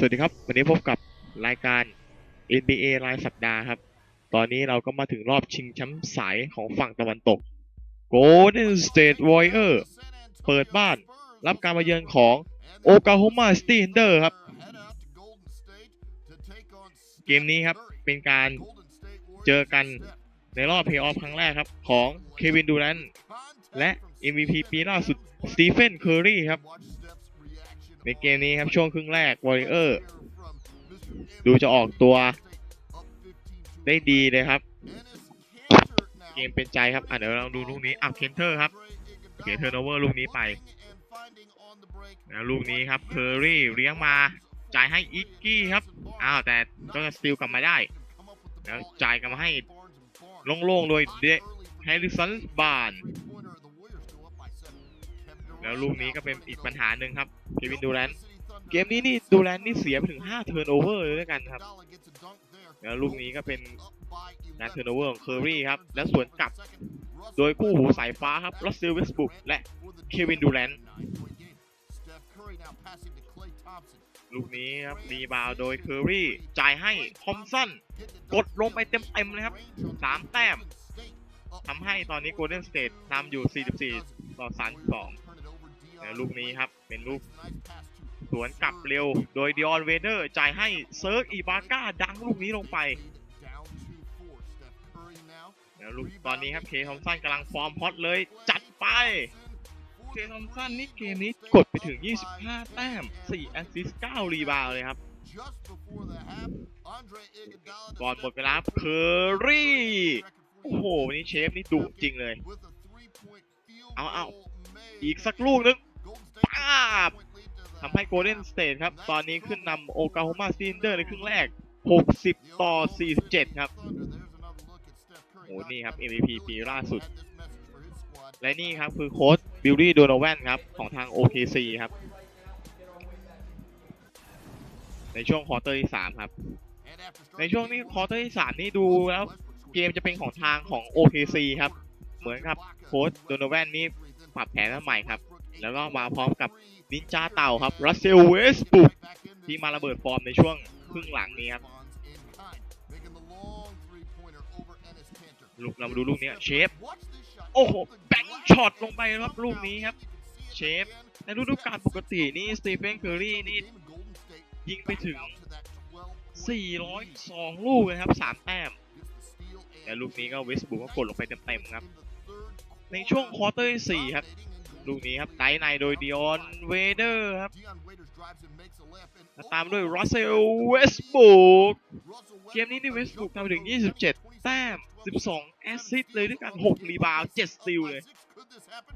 สวัสดีครับ วันนี้พบกับรายการ NBA รายสัปดาห์ครับ ตอนนี้เราก็มาถึงรอบชิงแชมป์สายของฝั่งตะวันตก Golden State Warrior เปิดบ้านรับการมาเยือนของ Oklahoma City Thunder ครับ เกมนี้ครับเป็นการเจอกันในรอบเพลย์ออฟครั้งแรกครับของเควินดูแรนและ MVP ปีล่าสุดสตีเฟนเคอร์รีครับ ในเกมนี้ครับช่วงครึ่งแรก Warrior ดูจะออกตัวได้ดีเลยครับ เกมเป็นใจครับ อะเดี๋ยวเราดูลูกนี้อะเคนเทอร์ครับเสียเทอร์โนเวอร์ลูกนี้ไปแล้วลูกนี้ครับเคอรี่เลี้ยงมาจ่ายให้อิกกี้ครับอ้าวแต่ก็สติลกลับมาได้ แล้วจ่ายกลับมาให้โล่งๆโดยเดแฮร์ริสันบาน แล้วลูกนี้ก็เป็นอีกปัญหาหนึ่งครับเควินดูแรนต์เกมนี้นี่ดูแรนต์นี่เสียไปถึง5เทิร์นโอเวอร์เลยด้วยกันครับ แล้วลูกนี้ก็เป็นการเทิร์นโอเวอร์ของเคอรี่ครับแล้วสวนกลับโดยคู่หูสายฟ้าครับรัสเซลเวสบุกและเควินดูแรนต์ลูกนี้ครับรีบาวโดยเคอรี่จ่ายให้ทอมสันกดลงไปเต็มๆเลยครับ 3 แต้มทำให้ตอนนี้โกลเด้นสเตทนำอยู่ 44 ต่อ 32 แล้วลูกนี้ครับ เป็นลูกสวนกลับเร็ว โดยดิออนเวเดอร์จ่ายให้เซิร์กอีบาก้าดังลูกนี้ลงไปแล้วลูกตอนนี้ครับเคทอมสันกำลังฟอร์มฮอตเลย จัดไปเคทอมสันนี่เกมนี้กดไปถึง 25 แต้ม 4 แอสซิสต์9รีบาวเลยครับก่อนหมดเวลาเคอรี่ โอ้โห วันนี้เชฟนี่ดุจริงเลย เอาเอาอีกสักลูกนึง โกลเด้นสเตทครับ ตอนนี้ขึ้นนำโอกาโฮมาซินเดอร์ในครึ่งแรก 60 ต่อ 47 ครับโอ้โหนี่ครับ MVP ปีล่าสุด และนี่ครับคือโค้ชบิลลี่โดนแวนครับ ของทาง OKC ครับ ในช่วงควอเตอร์ที่ 3 ครับ ในช่วงนี้ควอเตอร์ที่ 3 นี่ดูแล้วเกมจะเป็นของทางของ OKC ครับ เหมือนกับโค้ชโดนแวนนี่ปรับแผนใหม่ครับ แล้วก็มาพร้อมกับนินจาเต่าครับรัสเซลเวสบุกที่มาระเบิดฟอร์มในช่วงครึ่งหลังนี้ครับลูกเรามาดูลูกนี้เชฟโอ้โหแบงช็อตลงไปครับลูกนี้ครับเชฟในฤดูกาลปกตินี่สตีเฟนเคอร์รี่นี่ยิงไปถึง 402 ลูกเลยครับ 3 แต้ม แต่ลูกนี้ก็เวสบุกก็กดลงไปเต็มๆครับ ในช่วงควอเตอร์ที่4ครับ ลูกนี้ครับไดในโดยดิออนเวเดอร์ครับแล้วตามด้วยรัสเซลเวสบุกเกมนี้นี่เวสบุกทำไปถึง 27 แต้ม 12 แอสซิสต์เลยด้วยกัน 6 รีบาวด์7สติลเลย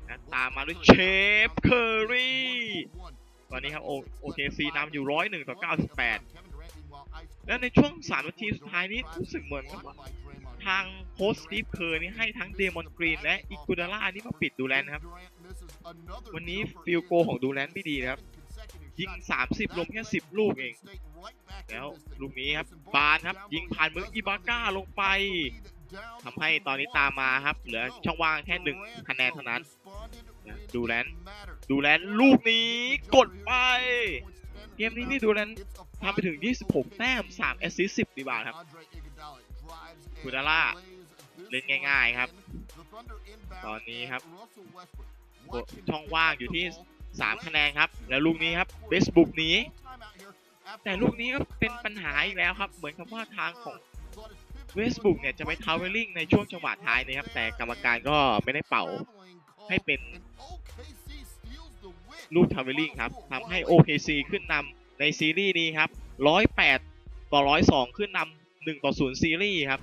นะตามมาด้วยเชฟเคอรี่ตอนนี้ครับโอเคซีนำอยู่ 101 ต่อ 98 แล้วในช่วง3นาทีสุดท้ายนี้รู้สึกเหมือนกับว่า ทางโค้ชสตีฟเคอร์นี่ให้ทั้งเดมอนกรีนและอิกูดาร่านี่มาปิดดูแลนนะครับ วันนี้ฟิลโกของดูแลนไม่ดีนะครับ ยิง 30 ลงแค่ 10 ลูกเอง แล้วลูกนี้ครับ บานครับ ยิงผ่านมืออิบาก้าลงไปทำให้ตอนนี้ตามมาครับ เหลือช่องว่างแค่หนึ่งคะแนนเท่านั้นนะดูแลนดูแลนลูกนี้กดไป เกมนี้นี่ดูแลนทำไปถึง 26 แต้ม 3 แอสซิสต์ 10 ดีบาทครับ คูดาร่าเล่นง่าย ๆครับ ตอนนี้ครับช่องว่างอยู่ที่ 3 คะแนนครับ แล้วลูกนี้ครับเบสบุกหนีแต่ลูกนี้ก็เป็นปัญหาอีกแล้วครับ เหมือนกับว่าทางของเวสบุกเนี่ยจะไปทาวเวลลิ่งในช่วงจังหวะท้ายนะครับ แต่กรรมการก็ไม่ได้เป่าให้เป็นลูกทาวเวลลิ่งครับทำให้ OKC ขึ้นนำในซีรีส์นี้ครับ 108 ต่อ 102 ขึ้นนำ1ต่อ0ซีรีส์ครับ